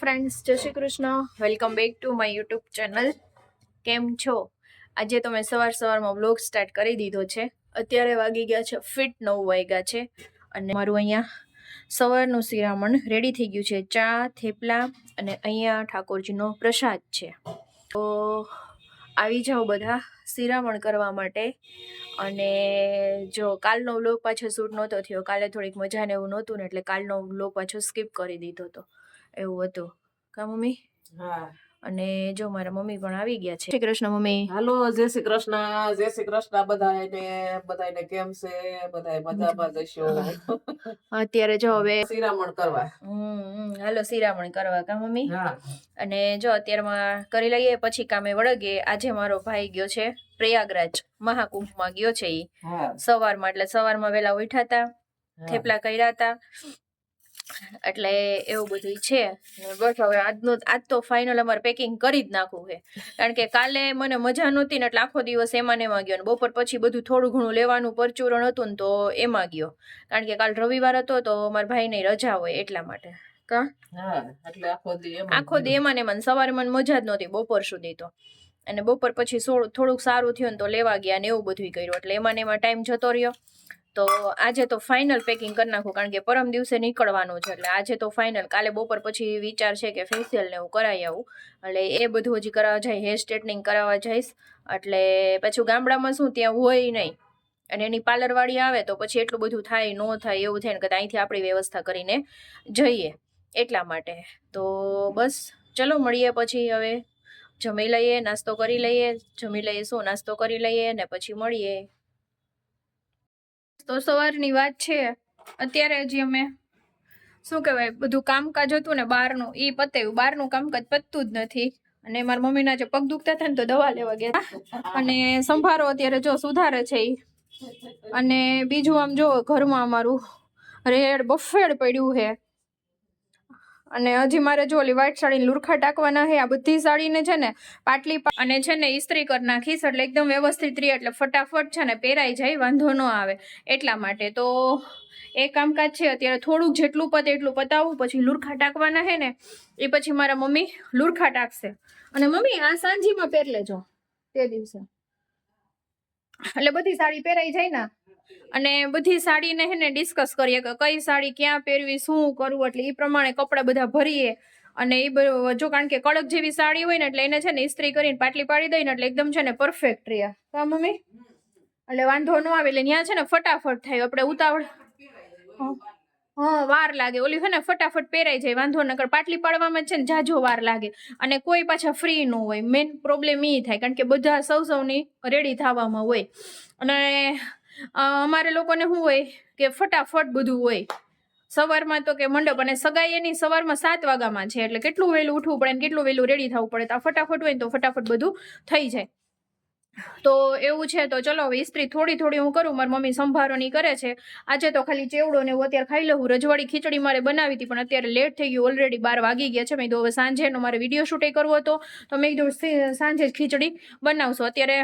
Friends જય Shri Krishna. Welcome back to my YouTube channel કેમ છો? આજે તો મેં સવાર સવારમાં બ્લોગ સ્ટાર્ટ કરી દીધો છે. અત્યારે વાગી ગયા છે ફિટ નવ વાગ્યા છે. અને મારું અહીંયા સવારનું શિરામણ રેડી થઈ ગયું છે. ચા, થેપલા અને અહીંયા ઠાકોરજીનો પ્રસાદ છે. તો આવી જાઓ બધા શિરામણ કરવા માટે. અને જો કાલનો વ્લોગ પાછો શૂટ નહોતો થયો, કાલે થોડીક મજાને એવું નહોતું ને એટલે કાલનો વ્લોગ પાછો સ્કીપ કરી દીધો હતો એવું હતું. કા મમ્મી? હા. અને જો મારા મમ્મી પણ આવી ગયા છે. શ્રી કૃષ્ણ મમ્મી. હાલો જય શ્રી કૃષ્ણ જય શ્રી કૃષ્ણ બધાને બધાને કેમ છે? બધાય મજામાં જશો અત્યારે જો હવે શિરામણ કરવા. હમ હાલો શિરામણ કરવા કા મમ્મી? અને જો અત્યારમાં કરી લઈએ પછી કામે વળગે આજે મારો ભાઈ ગયો છે પ્રયાગરાજ મહાકુંભમાં ગયો છે ઈ. સવારમાં એટલે સવારમાં વેલા ઉઠ્યા હતા થેપલા કર્યા હતા એટલે એવું બધું છે. બસ હવે આજનું આજ તો ફાઇનલ અમારે પેકિંગ કરી જ નાખવું છે. કારણ કે કાલે મને મજા નહોતી ને એટલે આખો દિવસ એમાં ને એમાં ગયો ને બપોર પછી બધું થોડું ઘણું લેવાનું પરચુરણ હતું ને તો એમાં ગયો. કારણ કે કાલ રવિવાર હતો તો મારા ભાઈને રજા હોય એટલા માટે. કા? આખો દી એમ ને એમાં ને સવારે મને મજા જ નહોતી બપોર સુધી તો. અને બપોર પછી થોડું થોડુંક સારું થયું ને તો લેવા ગયા ને એવું બધું કર્યું. એટલે એમાં એમાં ટાઈમ જતો રહ્યો. તો આજે તો ફાઇનલ પેકિંગ કરી નાખું, કારણ કે પરમ દિવસે નીકળવાનું છે. એટલે આજે તો ફાઇનલ કાલે બપોર પછી વિચાર છે કે ફેશિયલ ને એવું કરાવી આવું. એટલે એ બધું હજી કરાવવા જાય હેર સ્ટ્રેટનિંગ કરાવવા જઈશ. એટલે પછી ગામડામાં શું, ત્યાં હોય નહીં. અને એની પાર્લરવાળી આવે તો પછી એટલું બધું થાય, ન થાય એવું થાય ને કે અહીંથી આપણી વ્યવસ્થા કરીને જઈએ એટલા માટે. તો બસ, ચલો મળીએ પછી હવે. જમી લઈએ, નાસ્તો કરી લઈએ. જમી લઈએ શું, નાસ્તો કરી લઈએ ને પછી મળીએ. તો સવારની વાત છે. અત્યારે હજી અમે, શું કહેવાય, બધું કામકાજ હતું ને બહારનું એ પતાવ્યું બહારનું કામકાજ પતતું જ નથી. અને મારા મમ્મીના જે પગ દુખતા હતા ને તો દવા લેવા ગયા અને સંભારો અત્યારે જો સુધારે છે એ અને બીજું આમ જો ઘરમાં અમારું રેડ બફેડ પડ્યું છે. અને હજી મારે જો ઓલી વ્હાઈટ સાડી લુરખા ટાંકવાના છે આ બધી સાડીને છે ને પાટલી અને છે ને ઇસ્ત્રી કરી નાખીશ એટલે એકદમ વ્યવસ્થિત રહી, એટલે ફટાફટ છે ને પહેરાઈ જાય, વાંધો ન આવે એટલા માટે. તો એ કામકાજ છે, અત્યારે થોડુંક જેટલું પતે એટલું પતાવું, પછી લુરખા ટાંકવાના છે ને એ પછી મારા મમ્મી લુરખા ટાંકશે અને મમ્મી, આ સાંજીમાં પહેર લેજો તે દિવસે. એટલે બધી સાડી પહેરાઈ જાય ને અને બધી સાડીને હે ને ડિસ્કસ કરીએ કે કઈ સાડી ક્યાં પહેરવી, શું કરવું, એટલે એ પ્રમાણે કપડાં બધા ભરીએ. અને એ જો કારણ કે કડક જેવી સાડી હોય ને, એટલે એને છે ને ઇસ્ત્રી કરીને પાટલી પાડી દઈએ ને એટલે એકદમ છે ને પરફેક્ટ રહે. કા મમ્મી? એટલે વાંધો ન આવે, એટલે ત્યાં છે ને ફટાફટ થાય. આપણે ઉતાવળ હં. વાર લાગે. ઓલી છે ને ફટાફટ પહેરાઈ જાય. વાંધો નકર પાટલી પાડવામાં છે ને જાજો વાર લાગે. અને કોઈ પાછા ફ્રી ન હોય. મેન પ્રોબ્લેમ એ થાય. કારણ કે બધા સૌ સૌની રેડી થવામાં હોય. અને અમારે લોકોને શું હોય કે ફટાફટ બધું હોય. સવારમાં તો કે મંડપ અને સગાઈ એની સવારમાં સાત વાગ્યામાં છે, એટલે કેટલું વહેલું ઉઠવું પડે ને કેટલું વહેલું રેડી થવું પડે, તો ફટાફટ હોય તો ફટાફટ બધું થઈ જાય. તો એવું છે, તો ચલો હવે ઇસ્ત્રી થોડી થોડી હું કરું, મારી મમ્મી સંભારોની કરે છે. આજે તો ખાલી ચેવડો ને હું અત્યારે ખાઈ લઉં, રજવાડી ખીચડી મારે બનાવી હતી, પણ અત્યારે લેટ થઈ ગયું ઓલરેડી બાર વાગી ગયા છે. મેં કીધું હવે સાંજેનો મારે વીડિયો શૂટે કરવો હતો, તો મેં કીધું સાંજે જ ખીચડી બનાવશો. અત્યારે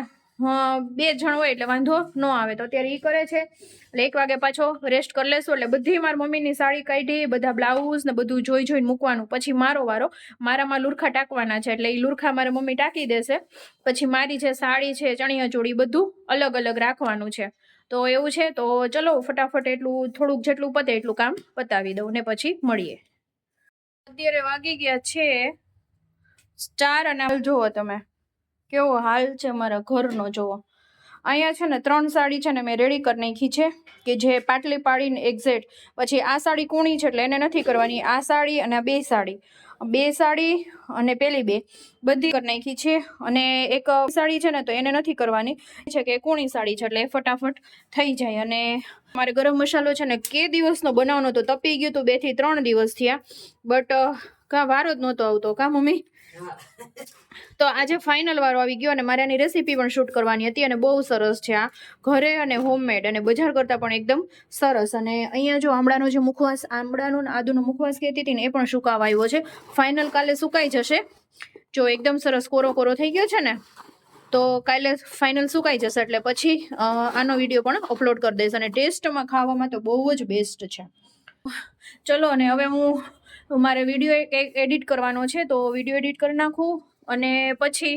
બે જણ હોય એટલે વાંધો ન આવે. તો અત્યારે એ કરે છે. એટલે એક વાગે પાછો રેસ્ટ કરી લેશું. એટલે બધી મારી મમ્મીની સાડી કાઢી, બધા બ્લાઉઝ ને બધું જોઈ જોઈને મૂકવાનું. પછી મારો વારો. મારામાં લુરખા ટાંકવાના છે. એટલે એ લુરખા મારે મમ્મી ટાંકી દેશે. પછી મારી જે સાડી છે, ચણિયા ચોળી બધું અલગ અલગ રાખવાનું છે. તો એવું છે. તો ચલો, ફટાફટ એટલું થોડુંક જેટલું પતે એટલું કામ પતાવી દઉં ને પછી મળીએ. અત્યારે વાગી ગયા છે સ્ટાર અને જુઓ તમે. કેવો હાલ છે મારા ઘરનો, જુઓ. અહીંયા છે ને ત્રણ સાડી છે ને મેં રેડી કરી નાખી છે, કે જે પાટલી પાડીને એક્ઝેક્ટ પછી આ સાડી કૂણી છે એટલે એને નથી કરવાની, આ સાડી અને આ બે સાડી. બે સાડી અને પેલી બે બધી કરી નાખી છે અને એક સાડી છે ને તો એને નથી કરવાની. છે કે કૂણી સાડી છે એટલે ફટાફટ થઈ જાય. અને મારે ગરમ મસાલો છે ને કે દિવસનો બનાવવાનો તો તપી ગયું તો બેથી ત્રણ દિવસ થયા. બટ કા વારો જ નહોતો આવતો, કા મમ્મી? તો આજે ફાઇનલ વારો આવી ગયો અને મારે આની રેસીપી પણ શૂટ કરવાની હતી અને બહુ સરસ છે આ. ઘરે અને હોમમેડ અને બજાર કરતાં પણ એકદમ સરસ. અને અહીંયા જો આમળાનો જે મુખવાસ, આમળાનો આદુનો મુખવાસ કહેતી હતી ને એ પણ સુકાવા આવ્યો છે. ફાઇનલ કાલે સુકાઈ જશે. જો એકદમ સરસ કોરો કોરો થઈ ગયો છે ને, તો કાલે ફાઇનલ સુકાઈ જશે એટલે પછી આનો વીડિયો પણ અપલોડ કરી દઈશ. અને ટેસ્ટમાં ખાવામાં તો બહુ જ બેસ્ટ છે. ચલો અને હવે હું મારે વીડિયો એડિટ કરવાનો છે, તો વીડિયો એડિટ કરી નાખું અને પછી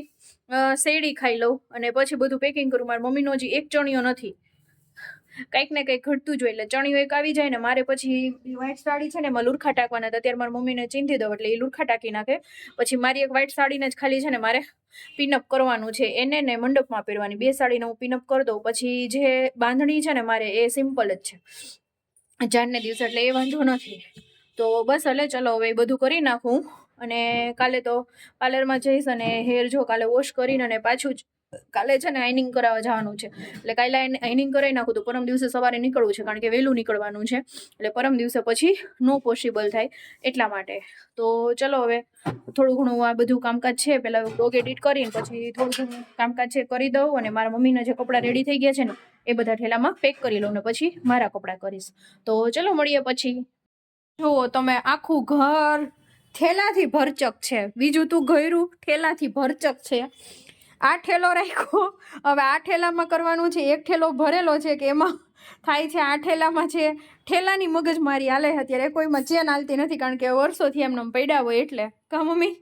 શેરડી ખાઈ લઉં અને પછી બધું પેકિંગ કરું. મારી મમ્મીનો હજી એક ચણિયો નથી. કંઈક ને કંઈક ઘટતું જ હોય એટલે ચણિયો એક આવી જાય ને મારે પછી વ્હાઈટ સાડી છે ને એમાં લુરખા ટાંકવાના હતા. ત્યારે મારી મમ્મીને ચીંધી દઉં એટલે એ લુરખા ટાંકી નાખે. પછી મારી એક વ્હાઈટ સાડીને જ ખાલી છે ને મારે પિનઅપ કરવાનું છે. એને ને મંડપમાં પહેરવાની. બે સાડીને હું પિનઅપ કરી દઉં. પછી જે બાંધણી છે ને મારે એ સિમ્પલ જ છે. જાનને દિવસે એટલે એ વાંધો નથી. તો બસ એટલે ચલો હવે બધું કરી નાખું. અને કાલે તો પાર્લરમાં જઈશ અને હેર જો કાલે વોશ કરીને અને પાછું જ કાલે છે ને આઈનિંગ કરાવવા જવાનું છે. એટલે કાલે આઈનિંગ કરાવી નાખું તો પરમ દિવસે સવારે નીકળવું છે, કારણ કે વહેલું નીકળવાનું છે. એટલે પરમ દિવસે પછી નો પોસિબલ થાય એટલા માટે. તો ચલો હવે થોડું ઘણું આ બધું કામકાજ છે પહેલાં ડોગ એડિટ કરીને પછી થોડું ઘણું કામકાજ છે કરી દઉં અને મારા મમ્મીના જે કપડાં રેડી થઈ ગયા છે ને, એ બધા ઠેલામાં પેક કરી લઉં ને પછી મારા કપડાં કરીશ. તો ચલો મળીએ પછી. જુઓ, તમે આખું ઘર ઠેલાથી ભરચક છે. બીજું તું ગયરું ઠેલાથી ભરચક છે. આ ઠેલો રાખ્યો. હવે આ ઠેલામાં કરવાનું છે. એક ઠેલો ભરેલો છે કે એમાં થાય છે આ ઠેલામાં છે. ઠેલાની મગજમારી હાલે છે. અત્યારે કોઈમાં ચેન હાલતી નથી કારણ કે વર્ષોથી એમને પડ્યા હોય એટલે. કા મમ્મી?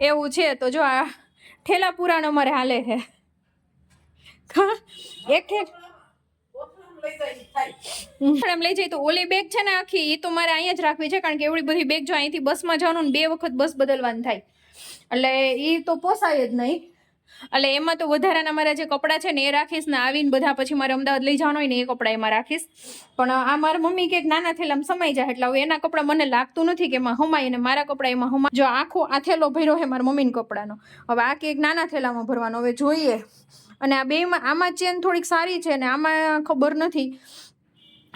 એવું છે તો જો આ ઠેલા પુરાણ અમારે હાલે છે. એક ઠેલ એમ લઈ જાય તો ઓલી બેગ છે ને આખી એ તો મારે અહીંયા જ રાખવી છે, કારણ કે એવડી બધી બેગ જો અહીંથી બસમાં જવાનું ને બે વખત બસ બદલવાની થાય. એટલે એ તો પોસાય જ નહીં. એટલે એમાં તો વધારાના મારા જે કપડાં છે ને એ રાખીશ ને આવીને બધા પછી મારે અમદાવાદ લઈ જવાનું હોય ને એ કપડાં એમાં રાખીશ. પણ આ મારા મમ્મી કે નાના થેલામાં સમાઈ જાય એટલે હવે એના કપડાં મને લાગતું નથી કે એમાં હમાય અને મારા કપડાં એમાં હમાય જો આખો આ થેલો ભર્યો છે મારા મમ્મીના કપડાનો. હવે આ કેક નાના થેલામાં ભરવાનો. હવે જોઈએ. અને આ બેમાં આમાં ચેન થોડીક સારી છે ને આમાં ખબર નથી.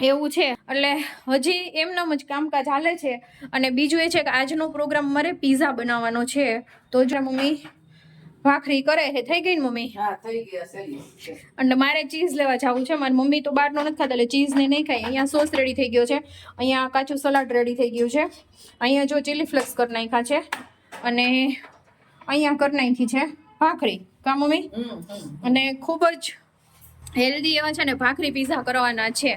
એવું છે. એટલે હજી એમનામ જ કામકાજ હાલે છે. અને બીજું એ છે કે આજનો પ્રોગ્રામ મારે પીઝા બનાવવાનો છે. તો જ મમ્મી ભાખરી કરે છે થઈ ગઈ ને મમ્મી? હા થઈ ગયા અને મારે ચીઝ લેવા જવું છે. મારી મમ્મી તો બહારનો નથી ખાતા એટલે ચીઝ ને નહીં ખાય. અહીંયા સોસ રેડી થઈ ગયો છે. અહીંયા કાચું સલાડ રેડી થઈ ગયું છે. અહીંયા જો ચીલી ફ્લેક્સ કરી નાખ્યા છે. અને અહીંયા કરી નાખી છે ભાખરી. કા મમ્મી. અને ખૂબ જ હેલ્ધી એવા છે ને ભાખરી પીઝા કરવાના છે.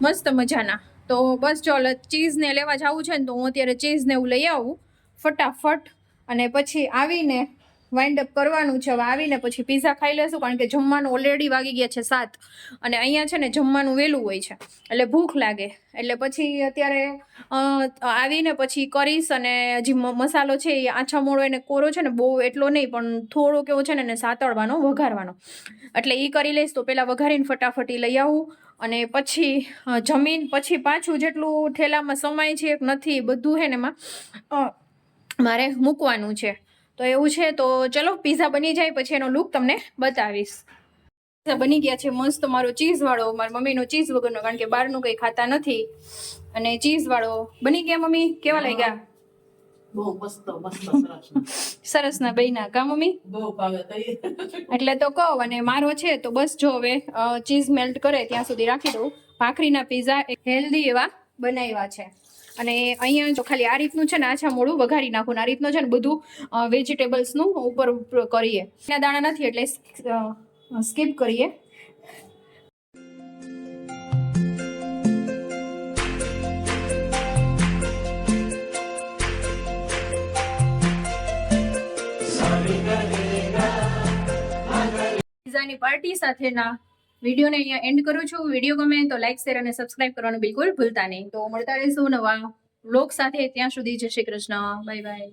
મસ્ત મજાના. તો બસ જો ચીઝને લેવા જવું છે ને તો હું અત્યારે ચીઝને એવું લઈ આવું. ફટાફટ. અને પછી આવીને વાઇન્ડ અપ કરવાનું છે. હવે આવીને પછી પીઝા ખાઈ લેશું, કારણ કે જમવાનું ઓલરેડી વાગી ગયા છે સાત. અને અહીંયા છે ને જમવાનું વહેલું હોય છે. એટલે ભૂખ લાગે. એટલે પછી અત્યારે આવીને પછી કરીશ અને મ- મસાલો છે એ આછા મોળો એને કોરો છે ને બહુ એટલો નહીં, પણ થોડો કેવો છે ને એને સાતળવાનો, વઘારવાનો. એટલે એ કરી લઈશ. તો પહેલાં વઘારીને ફટાફટ લઈ આવું. અને પછી જમીન, પછી પાછું જેટલું ઠેલામાં સમાય છે નથી બધું છે ને એમાં મારે મૂકવાનું છે. તો એવું છે તો ચલો પીઝા બની જાય પછી એનો લુક તમને બતાવીશ. પીઝા બની ગયા છે મસ્ત મારો ચીઝ વાળો મારી મમ્મીનો ચીઝ વગરનો કારણ કે બહારનું કંઈ ખાતા નથી. અને ચીઝ વાળો બની ગયા મમ્મી? કેવા લાગ્યા? બહુ મસ્ત મસ્ત સરસ. ના બેના કા મમ્મી? એટલે તો કહું અને મારો છે તો બસ જો હવે ચીઝ મેલ્ટ કરે ત્યાં સુધી રાખી દઉં. ભાખરીના પીઝા હેલ્ધી એવા બનાવ્યા છે. અને અહીંયા જો ખાલી આ રીતનું છે ને આછા મોડું વઘારી નાખું આ રીતનું છે ને બધું વેજીટેબલ્સનું ઉપર કરીએ. એના દાણા નથી એટલે સ્કીપ કરીએ. પિઝાની પાર્ટી સાથેના વિડીયોને અહીંયા એન્ડ કરું છું. વીડિયો ગમે તો લાઈક શેર અને સબસ્ક્રાઇબ કરવાનું બિલકુલ ભૂલતા નહીં. તો મળતા રહેશું નવા વ્લોગ સાથે. ત્યાં સુધી જય શ્રી કૃષ્ણ. Bye bye